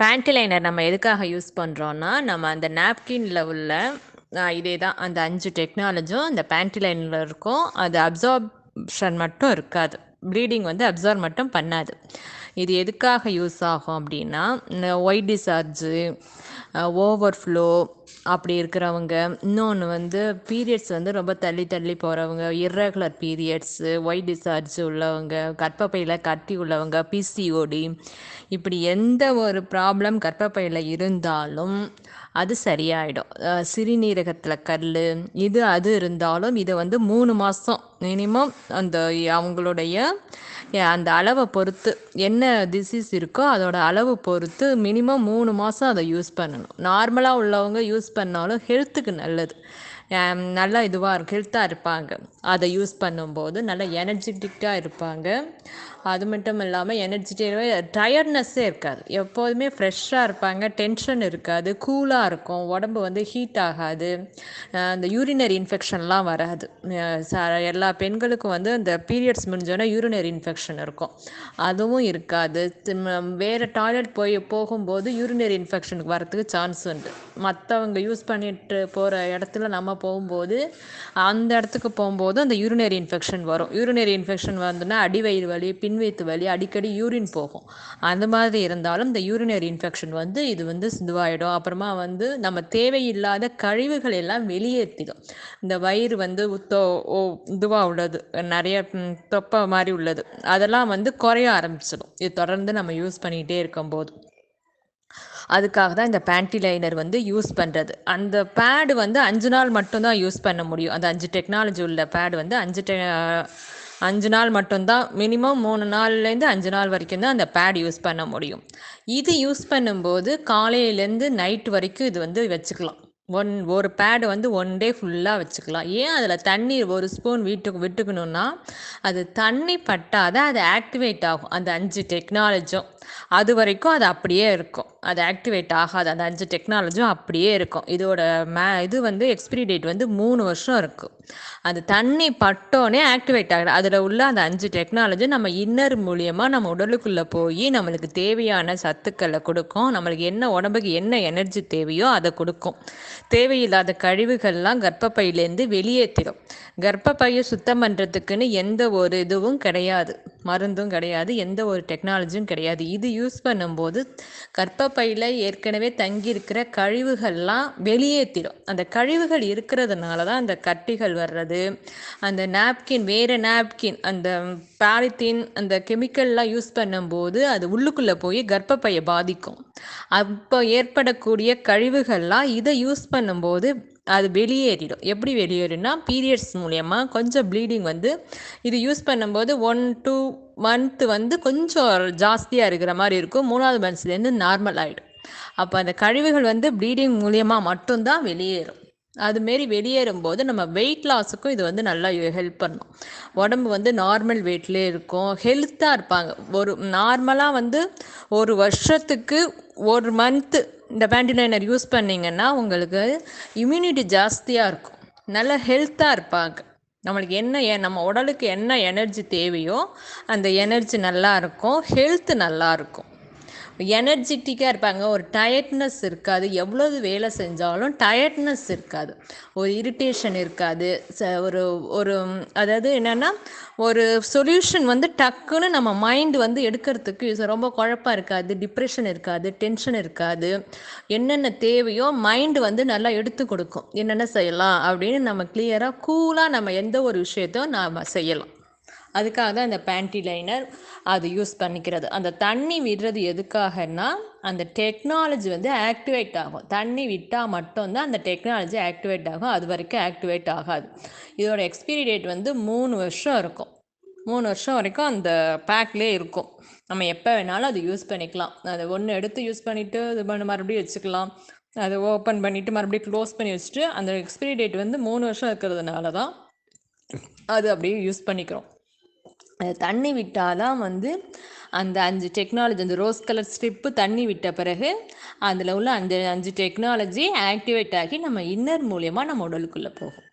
Pant liner நம்ம எதுக்காக use பண்ணுறோன்னா நம்ம அந்த நாப்கின்ல உள்ள இதே தான் அந்த அஞ்சு டெக்னாலஜும் அந்த பேண்ட் லைனில் இருக்கும். அது அப்சார்ப்ஷன் மட்டும் இருக்காது. ப்ளீடிங் வந்து அப்சார்ப் மட்டும் பண்ணாது. இது எதுக்காக யூஸ் ஆகும் அப்படின்னா ஒயிட் டிசார்ஜு ஓவர்ஃப்ளோ அப்படி இருக்கிறவங்க. இன்னொன்று வந்து பீரியட்ஸ் வந்து ரொம்ப தள்ளி தள்ளி போகிறவங்க இர்ரெகுலர் பீரியட்ஸு ஒயிட் டிசார்ஜ் உள்ளவங்க கர்ப்பப்பையில் கட்டி உள்ளவங்க பிசிஓடி இப்படி எந்த ஒரு ப்ராப்ளம் கர்ப்பப்பையில் இருந்தாலும் அது சரியாயிடும். சிறுநீரகத்தில் கல் இது அது இருந்தாலும் இதை வந்து மூணு மாதம் மினிமம் அந்த அவங்களுடைய அந்த அளவை பொறுத்து என்ன டிசீஸ் இருக்கோ அதோட அளவு பொறுத்து மினிமம் மூணு மாதம் அதை யூஸ் பண்ணணும். நார்மலாக உள்ளவங்க யூஸ் யூஸ் பண்ணாலும் ஹெல்த்துக்கு நல்லது. நல்லா இதுவாக இருக்கும் ஹெல்த்தாக இருப்பாங்க. அதை யூஸ் பண்ணும்போது நல்லா எனர்ஜெட்டிக்காக இருப்பாங்க. அது மட்டும் இல்லாமல் எனர்ஜெட்டிக்காக டயர்ட்னஸ்ஸே இருக்காது. எப்போதுமே ஃப்ரெஷ்ஷாக இருப்பாங்க டென்ஷன் இருக்காது கூலாக இருக்கும் உடம்பு வந்து ஹீட் ஆகாது. அந்த யூரினரி இன்ஃபெக்ஷன்லாம் வராது. ச- எல்லா பெண்களுக்கும் வந்து அந்த பீரியட்ஸ் முடிஞ்சோடனே யூரினரி இன்ஃபெக்ஷன் இருக்கும். அதுவும் இருக்காது. வேறு டாய்லெட் போய் போகும்போது யூரினரி இன்ஃபெக்ஷனுக்கு வரத்துக்கு சான்ஸ் உண்டு. மற்றவங்க யூஸ் பண்ணிட்டு போகிற இடத்துல நம்ம போகும்போது அந்த இடத்துக்கு போகும்போது அந்த யூரினரி இன்ஃபெக்ஷன் வரும். யூரினரி இன்ஃபெக்ஷன் வந்துன்னா அடிவயிறு வலி பின்வயிற்று வலி அடிக்கடி யூரின் போகும். அந்த மாதிரி இருந்தாலும் இந்த யூரினரி இன்ஃபெக்ஷன் வந்து இது வந்து இதுவாகிடும் அப்புறமா வந்து நம்ம தேவையில்லாத கழிவுகள் எல்லாம் வெளியேற்றிடும் இந்த வயிறு வந்து உத்தோ ஓ இதுவாக உள்ளது. நிறைய தொப்பை மாதிரி உள்ளது. அதெல்லாம் வந்து குறைய ஆரம்பிச்சிடும். இது தொடர்ந்து நம்ம யூஸ் பண்ணிகிட்டே இருக்கும்போது. அதுக்காக தான் இந்த பேண்டி லைனர் வந்து யூஸ் பண்ணுறது அந்த பேடு வந்து அஞ்சு நாள் மட்டும்தான் யூஸ் பண்ண முடியும். அந்த அஞ்சு டெக்னாலஜி உள்ள பேடு வந்து அஞ்சு டெ அஞ்சு நாள் மட்டும்தான். மினிமம் மூணு நாள்லேருந்து அஞ்சு நாள் வரைக்கும் தான் அந்த பேட் யூஸ் பண்ண முடியும். இது யூஸ் பண்ணும்போது காலையிலேருந்து நைட் வரைக்கும் இது வந்து வச்சுக்கலாம். ஒன் ஒரு பேடு வந்து ஒன் டே ஃபுல்லாக வச்சுக்கலாம். ஏன் அதில் தண்ணி ஒரு ஸ்பூன் வீட்டுக்கு விட்டுக்கணும்னா அது தண்ணி பட்டாதான் அது ஆக்டிவேட் ஆகும். அந்த அஞ்சு டெக்னாலஜும் அது வரைக்கும் அது அப்படியே இருக்கும். அது ஆக்டிவேட் ஆகாது. அந்த அஞ்சு டெக்னாலஜியும் அப்படியே இருக்கும். இதோட மே இது வந்து எக்ஸ்பிரி டேட் வந்து மூணு வருஷம் இருக்கும் அது தண்ணி பட்டோன்னே ஆக்டிவேட் ஆகிடும் அதில் உள்ள அந்த அஞ்சு டெக்னாலஜி நம்ம இன்னர் மூலியமாக நம்ம உடலுக்குள்ளே போய் நம்மளுக்கு தேவையான சத்துக்களை கொடுக்கும். நம்மளுக்கு என்ன உடம்புக்கு என்ன எனர்ஜி தேவையோ அதை கொடுக்கும். தேவையில்லாத கழிவுகள்லாம் கர்ப்பப்பையிலேருந்து வெளியேற்றிடும் கர்ப்பப்பையை சுத்தம் பண்ணுறதுக்குன்னு எந்த ஒரு இதுவும் கிடையாது. மருந்தும் கிடையாது. எந்த ஒரு டெக்னாலஜியும் கிடையாது. இது யூஸ் பண்ணும்போது கர்ப்பப்பையில் ஏற்கனவே தங்கியிருக்கிற கழிவுகள்லாம் வெளியேற்றிடும் அந்த கழிவுகள் இருக்கிறதுனால தான் அந்த கட்டிகள் வர்றது அந்த நாப்கின் வேறு நாப்கின் அந்த பாலித்தீன் அந்த கெமிக்கல்லாம் யூஸ் பண்ணும்போது அது உள்ளுக்குள்ளே போய் கர்ப்பப்பையை பாதிக்கும். அப்போ ஏற்படக்கூடிய கழிவுகள்லாம் இதை யூஸ் பண்ணும்போது அது வெளியேறிடும். எப்படி வெளியேறும்னா பீரியட்ஸ் மூலயமா கொஞ்சம் ப்ளீடிங் வந்து இது யூஸ் பண்ணும்போது ஒன் டூ மந்த் வந்து கொஞ்சம் ஜாஸ்தியாக இருக்கிற மாதிரி இருக்கும். மூணாவது மந்த்ஸ்லேருந்து நார்மல் ஆகிடும் அப்போ அந்த கழிவுகள் வந்து ப்ளீடிங் மூலியமாக மட்டும்தான் வெளியேறும். அதுமாரி வெளியேறும்போது நம்ம வெயிட் லாஸுக்கும் இது வந்து நல்லா ஹெல்ப் பண்ணும். உடம்பு வந்து நார்மல் வெயிட்லேயே இருக்கும். ஹெல்த்தாக இருப்பாங்க. ஒரு நார்மலாக வந்து ஒரு வருஷத்துக்கு ஒரு மந்த்து இந்த பேண்டிலைனர் யூஸ் பண்ணிங்கன்னா உங்களுக்கு இம்யூனிட்டி ஜாஸ்தியாக இருக்கும். நல்ல ஹெல்த்தாக இருப்பாங்க. நம்மளுக்கு என்ன நம்ம உடலுக்கு என்ன எனர்ஜி தேவையோ அந்த எனர்ஜி நல்லா இருக்கும் ஹெல்த் நல்லா இருக்கும். எனர்ஜெட்டிக்காக இருப்பாங்க. ஒரு டயர்ட்னஸ் இருக்காது. எவ்வளவு வேலை செஞ்சாலும் டயர்ட்னஸ் இருக்காது. ஒரு இரிட்டேஷன் இருக்காது. ச- ஒரு ஒரு அதாவது என்னென்னா ஒரு சொல்யூஷன் வந்து டக்குன்னு நம்ம மைண்டு வந்து எடுக்கிறதுக்கு ரொம்ப குழப்பம் இருக்காது. டிப்ரெஷன் இருக்காது. டென்ஷன் இருக்காது. என்னென்ன தேவையோ மைண்டு வந்து நல்லா எடுத்து கொடுக்கும். என்னென்ன செய்யலாம் அப்படின்னு நம்ம கிளியராக கூலாக நம்ம எந்த ஒரு விஷயத்தையும் நாம் செய்யலாம். அதுக்காக தான் இந்த பேண்டி லைனர் அது யூஸ் பண்ணிக்கிறது. அந்த தண்ணி விடுறது எதுக்காகன்னா அந்த டெக்னாலஜி வந்து ஆக்டிவேட் ஆகும். தண்ணி விட்டால் மட்டும்தான் அந்த டெக்னாலஜி ஆக்டிவேட் ஆகும். அது வரைக்கும் ஆக்டிவேட் ஆகாது. இதோட எக்ஸ்பிரி டேட் வந்து மூணு வருஷம் இருக்கும். மூணு வருஷம் வரைக்கும் அந்த பேக்லேயே இருக்கும். நம்ம எப்போ வேணாலும் அது யூஸ் பண்ணிக்கலாம். அதை ஒன்று எடுத்து யூஸ் பண்ணிவிட்டு இது பண்ண மறுபடியும் வச்சுக்கலாம். அதை ஓப்பன் பண்ணிவிட்டு மறுபடியும் க்ளோஸ் பண்ணி வச்சுட்டு அந்த எக்ஸ்பிரி டேட் வந்து மூணு வருஷம் இருக்கிறதுனால தான் அது அப்படியே யூஸ் பண்ணிக்கிறோம். தண்ணி விட்டால் தான் வந்து அந்த அஞ்சு டெக்னாலஜி அந்த ரோஸ் கலர் ஸ்ட்ரிப்பு தண்ணி விட்ட பிறகு அதில் உள்ள அந்த அஞ்சு டெக்னாலஜி ஆக்டிவேட் ஆகி நம்ம இன்னர் மூலியமாக நம்ம உடலுக்குள்ளே போகும்.